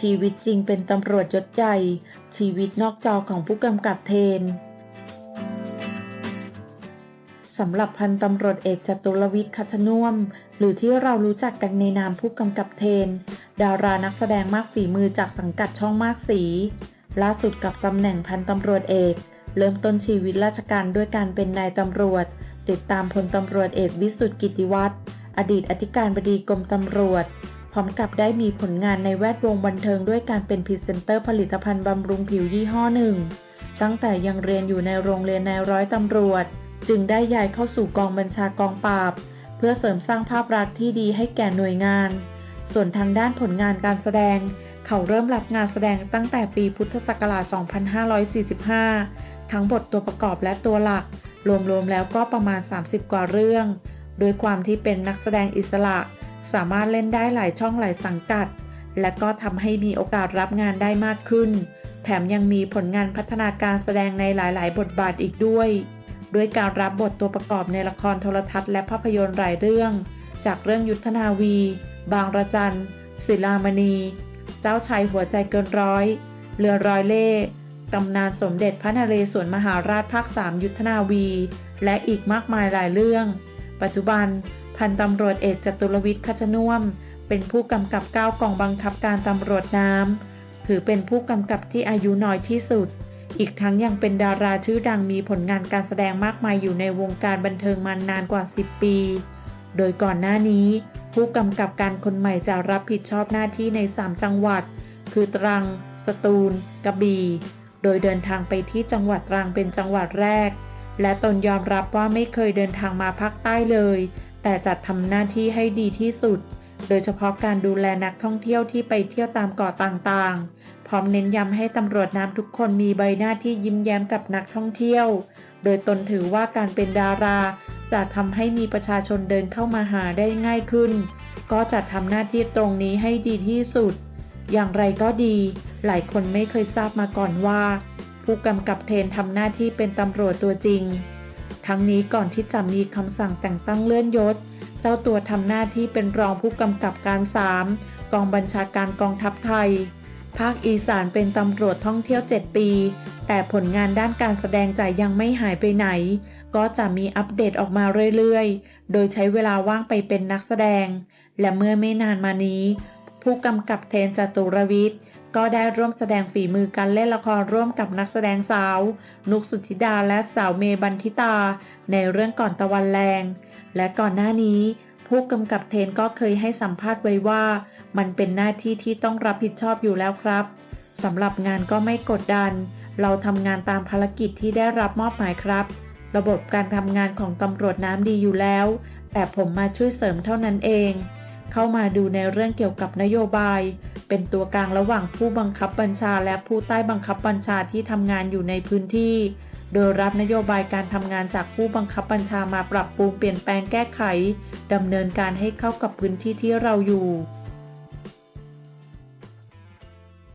ชีวิตจริงเป็นตำรวจยศใหญ่ ชีวิตนอกจอของผู้กำกับเทนสำหรับพันตำรวจเอกจตุรวิทย์คัชนุ่ม หรือที่เรารู้จักกันในนามผู้กำกับเทน ดารานักแสดงมากฝีมือจากสังกัดช่องมากสี ล่าสุดกับตำแหน่งพันตำรวจเอก เริ่มต้นชีวิตราชการด้วยการเป็นนายตำรวจ ติดตามพลตำรวจเอกวิสุทธิกิติวัฒน์อดีตอธิการบดีกรมตำรวจ พร้อมกับได้มีผลงานในแวดวงบันเทิงด้วยการเป็นพรีเซนเตอร์ผลิตภัณฑ์บำรุงผิวยี่ห้อหนึ่ง ตั้งแต่ยังเรียนอยู่ในโรงเรียนนายร้อยตำรวจ จึงได้ย้ายเข้าสู่กองบัญชากองปราบ เพื่อเสริมสร้างภาพลักษณ์ที่ดีให้แก่หน่วยงาน ส่วนทางด้านผลงานการแสดง เขาเริ่มรับงานแสดงตั้งแต่ปีพุทธศักราช 2545 ทั้งบทตัวประกอบและตัวหลัก รวมๆแล้วก็ประมาณ 30 กว่าเรื่อง โดยความที่เป็นนักแสดงอิสระ สามารถเล่นได้หลายช่องหลายสังกัด และก็ทำให้มีโอกาสรับงานได้มากขึ้น แถมยังมีผลงานพัฒนาการแสดงในหลายๆ บทบาทอีกด้วย ด้วยการรับบทตัวประกอบในละครโทรทัศน์และภาพยนตร์หลายเรื่อง จากเรื่องยุทธนาวี บางระจันศิลามณี เจ้าชายหัวใจเกินร้อย เรือร้อยเล่ตำนานสมเด็จพระนเรศวรมหาราชภาค3ยุทธนาวี และอีกมากมายหลายเรื่อง ปัจจุบัน พันตำรวจเอกจตุรวิทย์คัชน่มเป็นผู้กำกับก้าวกองบังคับการตำรวจน้ำ ถือเป็นผู้กำกับที่อายุน้อยที่สุด อีกทั้งยังเป็นดาราชื่อดังมีผลงานการแสดงมากมายอยู่ในวงการบันเทิงมานานกว่า 10 ปี โดยก่อนหน้านี้ ผู้กำกับการคนใหม่จะรับผิดชอบหน้าที่ใน 3 จังหวัด คือตรัง สตูล กระบี่ โดยเดินทางไปที่จังหวัดตรังเป็นจังหวัดแรก และตนยอมรับว่าไม่เคยเดินทางมาภาคใต้เลย แต่จะทำหน้าที่ให้ดีที่สุด โดยเฉพาะการดูแลนักท่องเที่ยวที่ไปเที่ยวตามเกาะต่างๆ พร้อมเน้นย้ำให้ตำรวจน้ำทุกคนมีใบหน้าที่ยิ้มแย้มกับนักท่องเที่ยว โดยตนถือว่าการเป็นดารา จะทำให้มีประชาชนเดินเข้ามาหาได้ง่ายขึ้น ก็จะทำหน้าที่ตรงนี้ให้ดีที่สุด อย่างไรก็ดี หลายคนไม่เคยทราบมาก่อนว่า ผู้กำกับเทนทำหน้าที่เป็นตำรวจตัวจริง ทั้งนี้ก่อนที่จะมีคำสั่งแต่งตั้งเลื่อนยศ เจ้าตัวทำหน้าที่เป็นรองผู้กำกับการ 3 กองบัญชาการกองทัพไทย ภาคอีสานเป็นตำรวจท่องเที่ยว 7 ปี แต่ผลงานด้านการแสดงจะยังไม่หายไปไหน ก็จะมีอัปเดตออกมาเรื่อยๆ โดยใช้เวลาว่างไปเป็นนักแสดง และเมื่อไม่นานมานี้ ผู้กำกับเทนจตุรวิทย์ก็ได้ร่วมแสดงฝีมือการเล่นละครร่วมกับนักแสดงสาว นุกสุธิดาและสาวเมบันทิตา ในเรื่องก่อนตะวันแรง และก่อนหน้านี้ ผู้กำกับเทนก็เคยให้สัมภาษณ์ไว้ว่า มันเป็นหน้าที่ที่ต้องรับผิดชอบอยู่แล้วครับสำหรับงานก็ไม่กดดัน เราทำงานตามภารกิจที่ได้รับมอบหมายครับ ระบบการทำงานของตำรวจน้ำดีอยู่แล้ว แต่ผมมาช่วยเสริมเท่านั้นเอง เข้ามาดูในเรื่องเกี่ยวกับนโยบาย เป็นตัวกลางระหว่างผู้บังคับบัญชาและผู้ใต้บังคับบัญชาที่ทำงานอยู่ในพื้นที่ โดยรับนโยบายการทำงานจากผู้บังคับบัญชามาปรับปรุงเปลี่ยนแปลงแก้ไขดำเนินการให้เข้ากับพื้นที่ที่เราอยู่